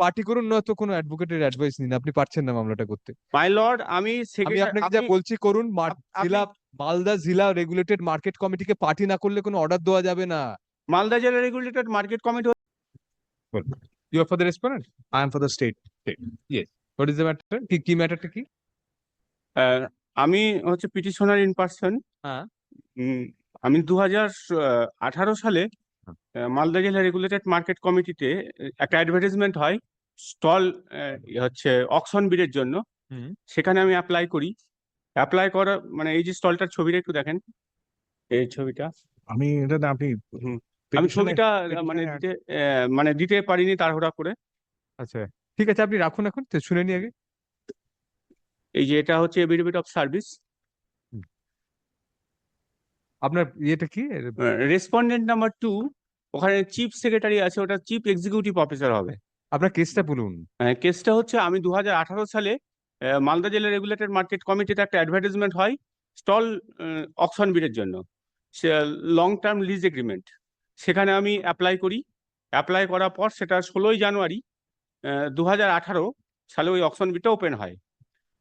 Party করুন নয়তো কোনো অ্যাডভোকেটের অ্যাডভাইস নিন আপনি পারছেন না মামলাটা করতে। মাই লর্ড আমি আমি আপনাকে যা বলছি করুন জেলা মালদা জেলা রেগুলেটেড মার্কেট কমিটিকে পার্টি না করলে কোনো অর্ডার দেওয়া যাবে না। মালদা জেলা regulated market committee you are for the respondent I am for the state. What is the matter কি কি ম্যাটারটা কি? আমি হচ্ছে পিটিশনার ইন পার্সন হ্যাঁ। আমি দু হাজার আঠারো সালে মালদা জেলা রেগুলেটেড মার্কেট কমিটিতে একটা অ্যাডভার্টাইজমেন্ট হয় স্টল হচ্ছে অকশন বিডের জন্য। সেখানে আমি অ্যাপ্লাই করি। অ্যাপ্লাই করা মানে এই যে স্টলটার ছবিটা একটু দেখেন। এই ছবিটা। mean, এটা আপনি আমি ছবিটা মানে দিতে আহ, মানে দিতে পারিনি তাড়াহুড়া করে। আচ্ছা ঠিক আছে আপনি রাখুন এখন শুনে নি আগে। এই যে এটা হচ্ছে এভিডেভিট অফ সার্ভিস। আপনার ইয়েটা কি? রেসপন্ডেন্ট নাম্বার টু ওখানে চিফ সেক্রেটারি আছে ওটা চিফ এক্সিকিউটিভ অফিসার হবে। আপনার কেসটা বলুন। কেসটা হচ্ছে আমি দু হাজার আঠারো সালে মালদা জেলা রেগুলেটেড মার্কেট কমিটিতে একটা অ্যাডভার্টাইজমেন্ট হয় স্টল অকশন বিডের জন্য। সে লং টার্ম লিজ এগ্রিমেন্ট সেখানে আমি অ্যাপ্লাই করি। অ্যাপ্লাই করার পর সেটা ষোলোই জানুয়ারি দু হাজার আঠারো সালে ওই অকশন বিটটা ওপেন হয়।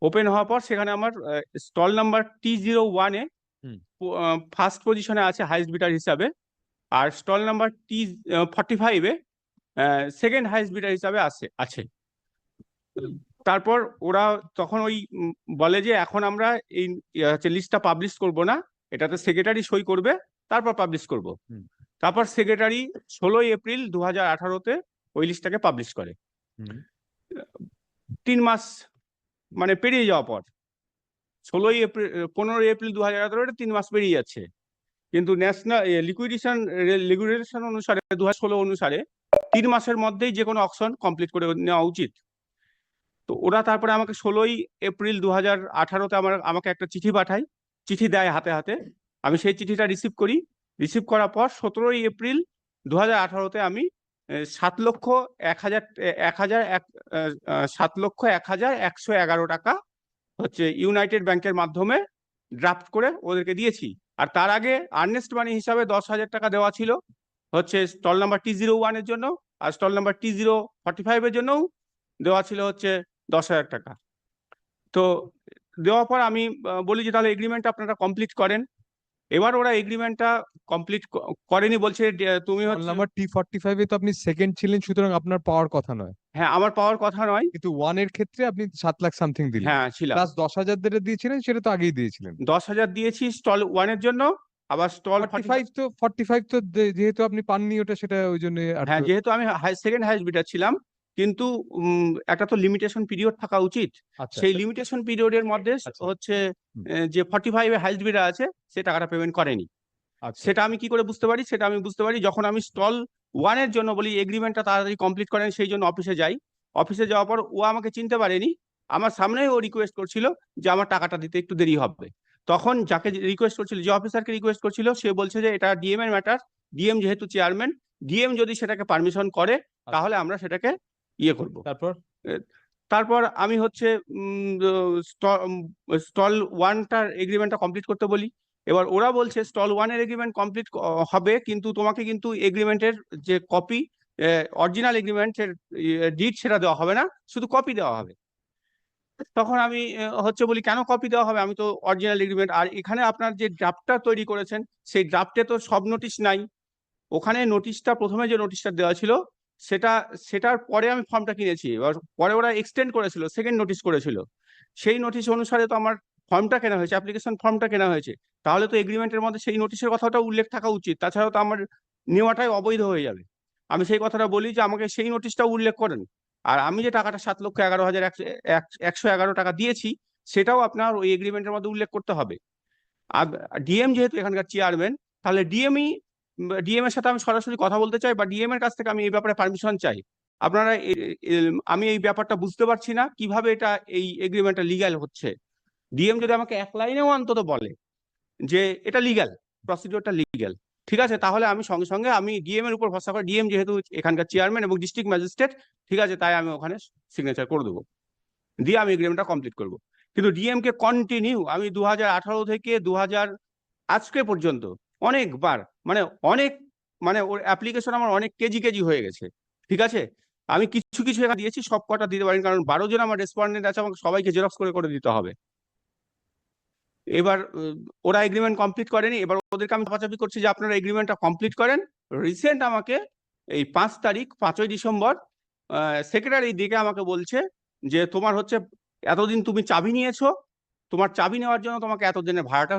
ওপেন হওয়ার পর সেখানে আমার স্টল নাম্বার টি জিরো ওয়ানে। ফার্স্ট পজিশনে আছে হাইস্ট বিটার হিসাবে আর স্টল নাম্বার টি ফর্টি ফাইভে সেকেন্ড হাইস্ট বিটার হিসাবে আছে আছে। তারপর ওরা তখন ওই বলে যে এখন আমরা এই হচ্ছে লিস্টটা পাবলিশ করব না এটাতে সেক্রেটারি সই করবে তারপর পাবলিশ করব। তারপর সেক্রেটারি ষোলোই এপ্রিল দু হাজার আঠারোতে ওই লিস্টটাকে পাবলিশ করে। তিন মাস মানে পেরিয়ে যাওয়ার পর। ষোলোই এপ্রিল পনেরোই এপ্রিল দু হাজার আঠারোতে তিন মাস পেরিয়ে যাচ্ছে। কিন্তু ন্যাশনাল লিকুইডেশন লিকুইডেশন অনুসারে দু ষোলো অনুসারে তিন মাসের মধ্যেই যে কোনো অকশন কমপ্লিট করে নেওয়া উচিত। তো ওরা তারপরে আমাকে ষোলোই এপ্রিল দু হাজার আঠারোতে আমার, আমাকে একটা চিঠি পাঠায়। চিঠি দেয় হাতে হাতে। আমি সেই চিঠিটা রিসিভ করি। রিসিভ করার পর সতেরোই এপ্রিল দু হাজার আঠারোতে আমি সাত লক্ষ এক হাজার এক হাজার এক সাত লক্ষ এক হাজার একশো এগারো টাকা হচ্ছে ইউনাইটেড ব্যাংকের মাধ্যমে ড্রাফট করে ওদেরকে দিয়েছি। আর তার আগে আর্নেস্ট মানি হিসাবে দশ হাজার টাকা দেওয়া ছিল। হচ্ছে স্টল নাম্বার টি জিরো ওয়ানের জন্য আর stall number T zero forty ফাইভের জন্যও দেওয়া ছিল হচ্ছে দশ হাজার টাকা। তো দেওয়ার পর আমি বলি যে তাহলে এগ্রিমেন্ট আপনারা কমপ্লিট করেন। এবার ওরা এগ্রিমেন্টটা কমপ্লিট করেনি বলছে তুমি হচ্ছে নাম্বার টি ফর্টি ফাইভে তো আপনি সেকেন্ড ছিলেন সুতরাং আপনার পাওয়ার কথা নয়। হ্যাঁ আমার পাওয়ার কথা নয়। কিন্তু ওয়ানের ক্ষেত্রে আপনি সাত লাখ সামথিং দিলেন। হ্যাঁ ছিলাম। প্লাস দশ হাজার যেটা দিয়েছিলেন সেটা তো আগেই দিয়েছিলেন। দশ হাজার দিয়েছি স্টল ওয়ানের জন্য আবার স্টল ফর্টি ফাইভ তো ফর্টি ফাইভ তো যেহেতু আপনি পাননি ওটা সেটা ওই জন্য হ্যাঁ যেহেতু আমি সেকেন্ড হাইস্ট বিটার ছিলাম কিন্তু একটা তো লিমিটেশন পিরিয়ড থাকা উচিত। আচ্ছা, সেই আচ্ছা। লিমিটেশন পিরিয়ডের মধ্যে আচ্ছা। হচ্ছে যে ফর্টি ফাইভে হাইস্ট বিডার আছে সে টাকাটা পেমেন্ট করেনি। আচ্ছা। সেটা আমি কি করে বুঝতে পারি? সেটা আমি বুঝতে পারি যখন আমি স্টল ওয়ানের জন্য বলি এগ্রিমেন্টটা তাড়াতাড়ি কমপ্লিট করেন সেই জন্য অফিসে যাই। অফিসে যাওয়ার পর ও আমাকে চিনতে পারেনি। আমার সামনেই ও রিকোয়েস্ট করছিল যে আমার টাকাটা দিতে একটু দেরি হবে। তখন যাকে রিকোয়েস্ট করছিল যে অফিসারকে রিকোয়েস্ট করছিল সে বলছে যে এটা ডিএম এর ম্যাটার ডিএম যেহেতু চেয়ারম্যান ডিএম যদি সেটাকে পারমিশন করে তাহলে আমরা সেটাকে ইয়ে করব। তারপর? তারপর আমি হচ্ছে স্টল ওয়ানটার এগ্রিমেন্টটা কমপ্লিট করতে বলি। এবার ওরা বলছে স্টল ওয়ানের এগ্রিমেন্ট কমপ্লিট হবে, কিন্তু তোমাকে কিন্তু এগ্রিমেন্টের যে কপি অরিজিনাল এগ্রিমেন্টের ডিট সেটা দেওয়া হবে না, শুধু কপি দেওয়া হবে। তখন আমি হচ্ছে বলি, কেন কপি দেওয়া হবে? আমি তো অরিজিনাল এগ্রিমেন্ট আর এখানে আপনার যে ড্রাফটটা তৈরি করেছেন, সেই ড্রাফটে তো সব নোটিশ নাই। ওখানে নোটিশটা প্রথমে যে নোটিশটা দেওয়া ছিল, সেটা, সেটার পরে আমি ফর্মটা কিনেছি। এবার পরে ওরা এক্সটেন্ড করেছিল সেকেন্ড নোটিশ করেছিল। সেই নোটিশ অনুসারে তো আমার ফর্মটা কেনা হয়েছে অ্যাপ্লিকেশন ফর্মটা কেনা হয়েছে, তাহলে তো এগ্রিমেন্টের মধ্যে সেই নোটিশের কথাটা উল্লেখ থাকা উচিত, তাছাড়াও তো আমার নেওয়াটাই অবৈধ হয়ে যাবে। আমি সেই কথাটা বলি যে আমাকে সেই নোটিশটা উল্লেখ করেন, আর আমি যে টাকাটা সাত লক্ষ এগারো হাজার একশো, এক- একশো এগারো টাকা দিয়েছি, সেটাও আপনার ওই এগ্রিমেন্টের মধ্যে উল্লেখ করতে হবে। আর ডিএম যেহেতু এখানকার চেয়ারম্যান তাহলে ডিএমই ডিএম এর সাথে আমি সরাসরি কথা বলতে চাই বা ডিএম এর কাছ থেকে আমি এই ব্যাপারে পারমিশন চাই। আপনারা আমি এই ব্যাপারটা বুঝতে পারছি না, কীভাবে এটা এই এগ্রিমেন্টটা লিগ্যাল হচ্ছে। ডিএম যদি আমাকে এক লাইনেও অন্তত বলে যে এটা লিগ্যাল প্রসিডিওরটা লিগ্যাল ঠিক আছে? তাহলে আমি সঙ্গে সঙ্গে আমি ডিএম এর উপর ভরসা করে ডিএম যেহেতু এখানকার চেয়ারম্যান এবং ডিস্ট্রিক্ট ম্যাজিস্ট্রেট ঠিক আছে? তাই আমি ওখানে সিগনেচার করে দেবো। দিয়ে আমি এগ্রিমেন্টটা কমপ্লিট করব। কিন্তু ডিএম কে কন্টিনিউ আমি দু হাজার আঠারো থেকে দু হাজার আজকে পর্যন্ত অনেকবার মানে অনেক মানে ওর অ্যাপ্লিকেশন আমার অনেক কেজি কেজি হয়ে গেছে, ঠিক আছে? আমি কিছু কিছু দিয়েছি সব কটা দিতে পারিনি, কারণ বারো জন আমার রেসপন্ডেন্ট আছে, আমাকে সবাইকে জেরক্স করে করে দিতে হবে। এবার ওরা এগ্রিমেন্ট কমপ্লিট করেনি। এবার ওদেরকে আমি চাপাচাপি করছি যে আপনারা এগ্রিমেন্টটা কমপ্লিট করেন। রিসেন্ট আমাকে এই পাঁচ তারিখ, পাঁচই ডিসেম্বর সেক্রেটারি দিকে আমাকে বলছে যে, তোমার হচ্ছে এতদিন তুমি চাবি নিয়েছো, তোমার চাবি নেওয়ার জন্য তোমাকে এতদিনের ভাড়াটা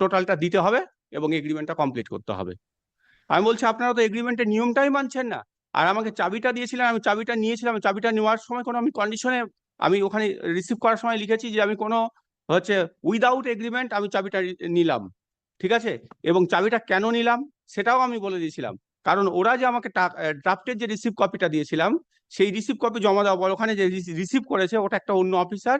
টোটালটা দিতে হবে এবং এগ্রিমেন্টটা কমপ্লিট করতে হবে। আমি বলছি, আপনারা তো এগ্রিমেন্টের নিয়মটাই মানছেন না। আর আমাকে চাবিটা দিয়েছিলেন, আমি চাবিটা নিয়েছিলাম, চাবিটা নেওয়ার সময় কোনো আমি কন্ডিশনে আমি ওখানে রিসিভ করার সময় লিখেছি যে, আমি কোনো হচ্ছে উইদাউট এগ্রিমেন্ট আমি চাবিটা নিলাম, ঠিক আছে? এবং চাবিটা কেন নিলাম সেটাও আমি বলে দিয়েছিলাম। কারণ ওরা যে আমাকে ড্রাফটের যে রিসিভ কপিটা দিয়েছিলাম, সেই রিসিভ কপি জমা দেওয়া ওখানে যে রিসিভ করেছে ওটা একটা অন্য অফিসার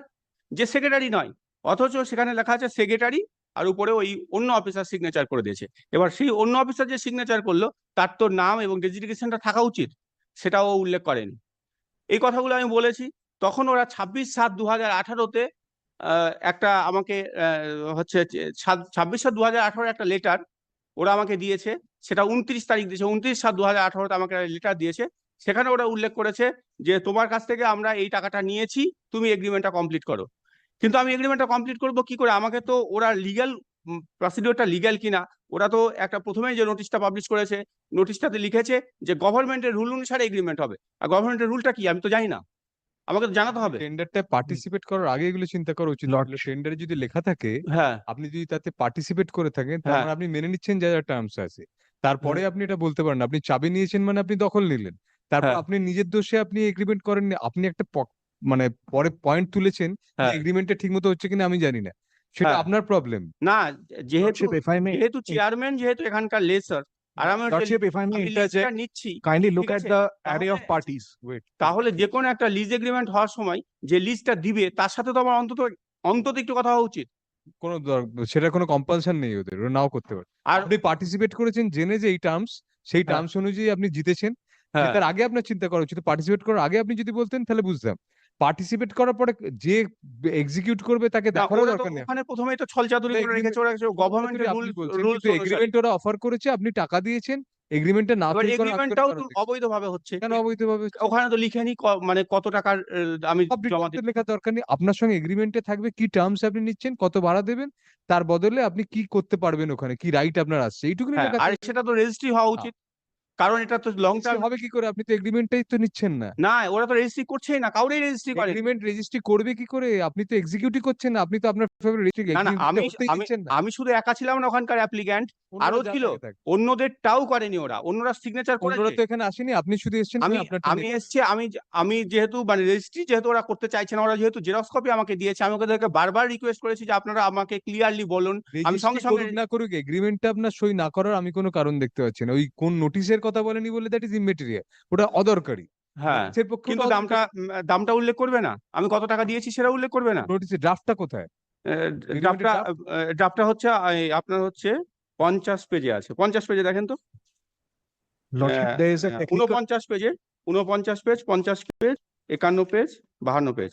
যে সেক্রেটারি নয়, অথচ সেখানে লেখা আছে সেক্রেটারি আর উপরে ওই অন্য অফিসার সিগনেচার করে দিয়েছে। এবার সেই অন্য অফিসার যে সিগনেচার করল, তার তো নাম এবং ডেজিগনেশনটা থাকা উচিত, সেটাও উল্লেখ করেনি। এই কথাগুলো আমি বলেছি, তখন ওরা ছাব্বিশ সাত দু হাজার আঠারোতে একটা আমাকে হচ্ছে ছাব্বিশ সাত দু হাজার আঠারো একটা লেটার ওরা আমাকে দিয়েছে। সেটা উনত্রিশ তারিখ দিয়েছে। উনত্রিশ সাত দু হাজার আঠারোতে আমাকে লেটার দিয়েছে। সেখানে ওরা উল্লেখ করেছে যে, তোমার কাছ থেকে আমরা এই টাকাটা নিয়েছি, তুমি এগ্রিমেন্টটা কমপ্লিট করো। কিন্তু আমি এগ্রিমেন্টটা কমপ্লিট করব কি করে? আমাকে তো ওরা লিগ্যাল প্রসিডিওরটা লিগ্যাল কিনা, ওরা তো একটা প্রথমেই যে নোটিশটা পাবলিশ করেছে নোটিশটাতে লিখেছে যে গভর্নমেন্টের রুল অনুসারে এগ্রিমেন্ট হবে। আর গভর্নমেন্টের রুলটা কি? আমি তো জানি না। আমাকে জানাতে হবে। টেন্ডারটা পার্টিসিপেট করার আগে এগুলো চিন্তা করা উচিত। টেন্ডারে যদি লেখা থাকে হ্যাঁ। আপনি যদি তাতে পার্টিসিপেট করে থাকেন তার হ্যাঁ। মানে আপনি মেনে নিচ্ছেন যা যা টার্মস আছে। তারপরে আপনি এটা বলতে পারেন আপনি চাবি নিয়েছেন মানে আপনি দখল নিলেন। তারপর হ্যাঁ। আপনি নিজের দোষে আপনি এগ্রিমেন্ট করেননি আপনি একটা প- মানে পরে পয়েন্ট তুলেছেন হ্যাঁ। এগ্রিমেন্টটা ঠিক মতো হচ্ছে কিনা আমি জানি না। সেটা হ্যাঁ। আপনার প্রবলেম না যেহেতু যেহেতু চেয়ারম্যান যেহেতু এখানকার লেসার আর আমি Lordship, if I may interject, নিচ্ছি। kindly look ঠিক at আছে, the array of তাহলে- parties. Wait. তাহলে যে কোনো একটা লিজ এগ্রিমেন্ট হওয়ার সময় যে লিস্টটা দিবে তার সাথে তো আমার অন্তত অন্তত একটু কথা হওয়া উচিত। কোনো দর- সেটা কোনো কম্পালশন নেই ওদের ওরা নাও করতে পারে। আর আপনি পার্টিসিপেট করেছেন জেনে যে এই টার্মস সেই হ্যাঁ। টার্মস অনুযায়ী আপনি জিতেছেন। হ্যাঁ। জেতার আগে আপনার চিন্তা করা উচিত। পার্টিসিপেট করার আগে আপনি যদি বলতেন তাহলে বুঝতাম। পার্টিসিপেট করার পরে যে এক্সিকিউট করবে তাকে তো দরকার নেই। ওখানে প্রথমেই তো ছলচাতুরি করে রেখেছে ওরা গভর্নমেন্টের রুল রুলস এগ্রিমেন্ট ওরা অফার করেছে আপনি টাকা দিয়েছেন এগ্রিমেন্টে না করার আগে এগ্রিমেন্টটাও তো। অবৈধভাবে হচ্ছে। কেন অবৈধভাবে? ওখানে তো লিখেনি মানে কত টাকার আমি জমা details লেখার দরকার নেই। আপনার সঙ্গে এগ্রিমেন্টে থাকবে কি টার্মস আপনি নিচ্ছেন কত ভাড়া দেবেন তার বদলে আপনি কি করতে পারবেন ওখানে কি রাইট আপনার আসছে এইটুকুনি হ্যাঁ লেখা আর সেটা তো রেজিস্ট্রি হওয়া উচিত। কারণ এটা তো লং টার্ম হবে কি করে? আপনি তো এগ্রিমেন্টটাই তো নিচ্ছেন না। না ওরা তো রেজিস্ট্রি করছেই না। কাউরেই রেজিস্ট্রি করে এগ্রিমেন্ট রেজিস্ট্রি করবে কি করে? আপনি তো এক্সিকিউটিভ করছেন না। আপনি তো আপনার ফেভারিট না আমি আমি শুধু একা ছিলাম না ওখানকার অ্যাপ্লিক্যান্ট আরও ছিল। থাক। অন্যদেরটাও করেনি ওরা। অন্যরা সিগনেচার অন্যরা করেছে তো এখানে আসেনি। আপনি শুধু এসেছেন আমি আমি এসছি আমি আমি যেহেতু মানে রেজিস্ট্রি যেহেতু ওরা করতে চাইছে না ওরা যেহেতু জেরক্স কপি আমাকে দিয়েছে আমি ওদেরকে বারবার রিকোয়েস্ট করেছি যে আপনারা আমাকে ক্লিয়ারলি বলুন। আমি সঙ্গে সঙ্গে না করুক এগ্রিমেন্টটা আপনার সই না করার আমি কোনো কারণ দেখতে পাচ্ছি না। ওই কোন নোটিশের কথা বলেনি বলে দ্যাট ইজ ইমেটেরিয়াল ওটা অদরকারি। হ্যাঁ পক্ষে কিন্তু দামটা দামটা উল্লেখ করবে না। আমি কত টাকা দিয়েছি সেটা উল্লেখ করবে না। নোটিশের ড্রাফটটা কোথায়? ড্রাফটটা ড্রাফটটা হচ্ছে আপনার হচ্ছে পঞ্চাশ পেজে আছে। পঞ্চাশ পেজে দেখেন তো। ঊনপঞ্চাশ পেজে ঊনপঞ্চাশ পেজ পঞ্চাশ পেজ একান্ন পেজ বাহান্ন পেজ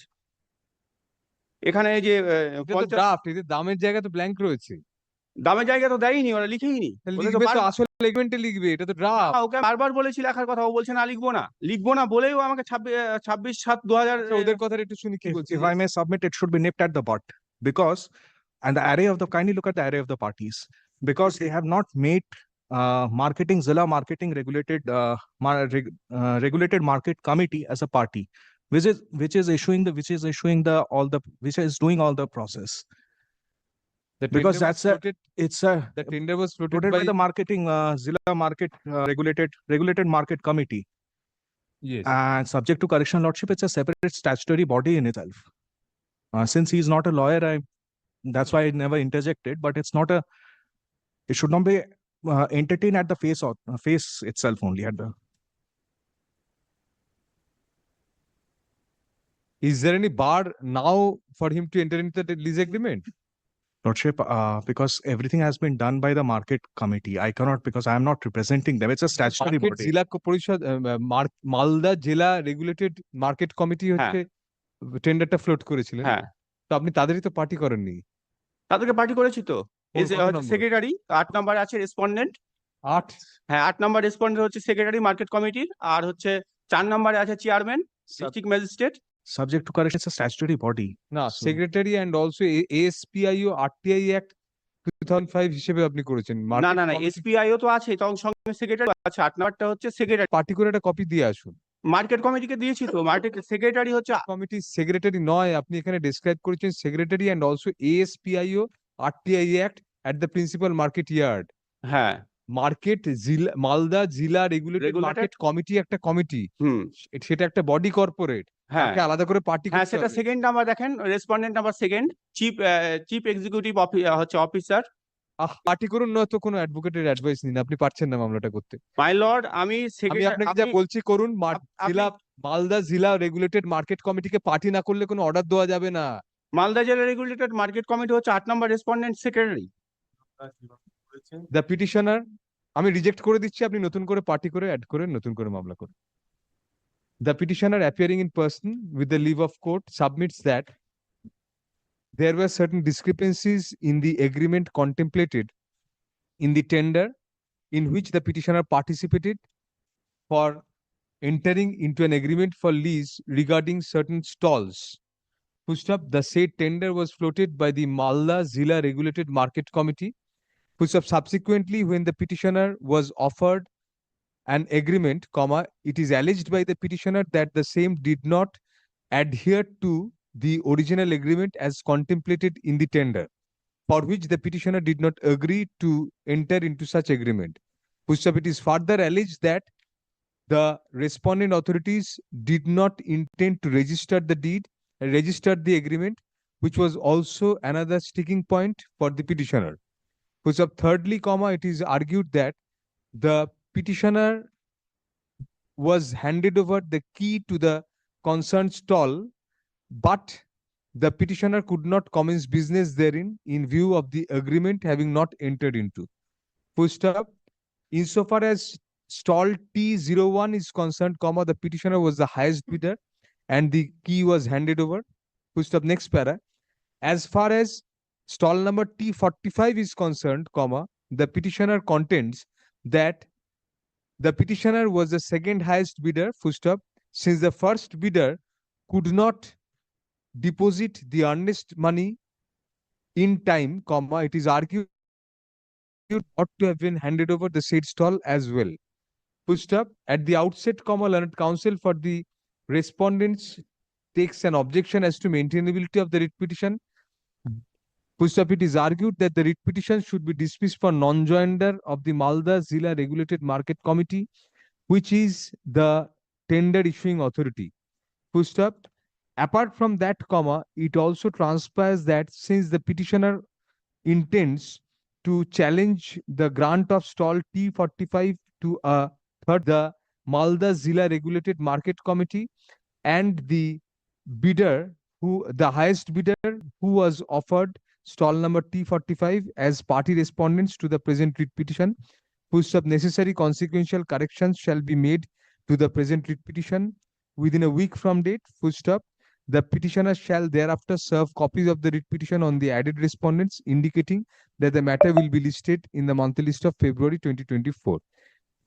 এখানে এই যে দামের জায়গা তো ব্ল্যাঙ্ক রয়েছে। দামের জায়গা তো দেয়নি ওরা লিখেইনি লিখবে তো আসলে লিখবে এটা তো ড্রাফট ওকে বারবার বলেছি লেখার কথা ও বলছে না লিখব না লিখব না বলেও আমাকে ছাব্বিশ ছাব্বিশ সাত দু হাজার ওদের কথাটা একটু শুনি কি বলছে if I may submit, it should be nipped at the butt because, and the array of the, kindly look at the array of the parties. Because they have not made uh, marketing, Zilla marketing regulated, uh, mar- reg- uh, regulated market committee as a party. Which is, which is issuing the, which is issuing the, all the, which is doing all the process. The because that's a- floated- It's a, the tender was floated voted by by the marketing, uh, Zilla market, uh, regulated, regulated market committee. yes And subject to correction lordship, it's a separate statutory body in itself. Uh, since he's not a lawyer, I, that's why I never interjected, but it's not a, it should not be uh, entertained at the face of, uh, face itself only at the, is there any bar now for him to enter into the lease agreement lordship, uh, because everything has been done by the market committee. I cannot, because I am not representing them. It's a statutory market body. জেলা পরিষদ মালদা জেলা regulated market committee হচ্ছে টেন্ডারটা float করেছিলেন। হ্যাঁ। তো আপনি তাদেরই তো পার্টি করেননি। তাদেরকে পার্টি করেছি তো? সেক্রেটারি আট নম্বরে আছে রেসপন্ডেন্ট আট? হ্যাঁ আট নম্বর রেসপন্ডেন্ট হচ্ছে সেক্রেটারি মার্কেট কমিটির আর হচ্ছে চার নম্বরে আছে chairman district magistrate Subject to correction, it's a statutory body. না So- secretary and also ASPIO RTI act two thousand five হিসেবে আপনি করেছেন। না না না এসপিআইও তো আছে তখন সঙ্গে সেক্রেটারি আছে আট নাম্বারটা হচ্ছে সেক্রেটারি পার্টি করে একটা কপি দিয়ে আসুন। মার্কেট কমিটিকে দিয়েছি তো মার্কেট সেক্রেটারি হচ্ছে কমিটি সেক্রেটারি নয় আপনি এখানে ডেসক্রাইব করেছেন secretary and also ASPIO RTI act at the principal market yard হ্যাঁ। মার্কেট জিলা মালদা জিলা রেগুলেটেড Regulated- মার্কেট কমিটি একটা কমিটি হুম। সেটা একটা বডি কর্পোরেট হ্যাঁ। আলাদা করে পার্টি হ্যাঁ সেটা সেকেন্ড নাম্বার দেখেন respondent number second chief chief executive হচ্ছে অফিসার পার্টি করুন নয়তো কোনো অ্যাডভোকেটের অ্যাডভাইস নিন আপনি পারছেন না মামলাটা করতে। মাই লর্ড আমি আমি আপনাকে যা বলছি করুন জেলা মালদা জেলা রেগুলেটেড মার্কেট কমিটিকে পার্টি না করলে কোনো অর্ডার দেওয়া যাবে না। মালদা জেলা রেগুলেটেড মার্কেট কমিটি হচ্ছে আট নম্বর রেসপন্ডেন্ট সেক্রেটারি দ্য পিটিশনার আমি রিজেক্ট করে দিচ্ছি আপনি নতুন করে পার্টি করে অ্যাড করে নতুন করে মামলা করুন। the petitioner appearing in person with the leave of court submits that there were certain discrepancies in the agreement contemplated in the tender in which the petitioner participated for entering into an agreement for lease regarding certain stalls. Pushtap, the said tender was floated by the Malda Zilla Regulated Market Committee. Pushtap, subsequently, when the petitioner was offered an agreement, comma, it is alleged by the petitioner that the same did not adhere to the original agreement as contemplated in the tender, for which the petitioner did not agree to enter into such agreement. Pushed up, it is further alleged that the respondent authorities did not intend to register the deed, registered the agreement, which was also another sticking point for the petitioner. Pushed thirdly, comma, it is argued that the petitioner was handed over the key to the concerned stall but the petitioner could not commence business therein in view of the agreement having not entered into. Full stop. Insofar as stall T01 is concerned, comma, the petitioner was the highest bidder and the key was handed over. Full stop. Next para. As far as stall number T45 is concerned, comma, the petitioner contends that the petitioner was the second highest bidder, full stop, since the first bidder could not deposit the earnest money in time, comma, it is argued ought to have been handed over the said stall as well. Full stop. At the outset, comma, learned counsel for the respondents takes an objection as to maintainability of the writ petition. Stop. It is argued that the writ petition should be dismissed for non-joinder of the Malda Zilla Regulated Market Committee, which is the tender issuing authority. Stop. Apart from that, comma, it also transpires that since the petitioner intends to challenge the grant of stall T45 to uh, a third, the Malda Zilla Regulated Market Committee and the bidder who, the highest bidder who was offered stall number T45 as party respondents to the present writ petition, whose necessary consequential corrections shall be made to the present writ petition within a week from date, full stop. The petitioner shall thereafter serve copies of the writ petition on the added respondents indicating that the matter will be listed in the monthly list of February 2024.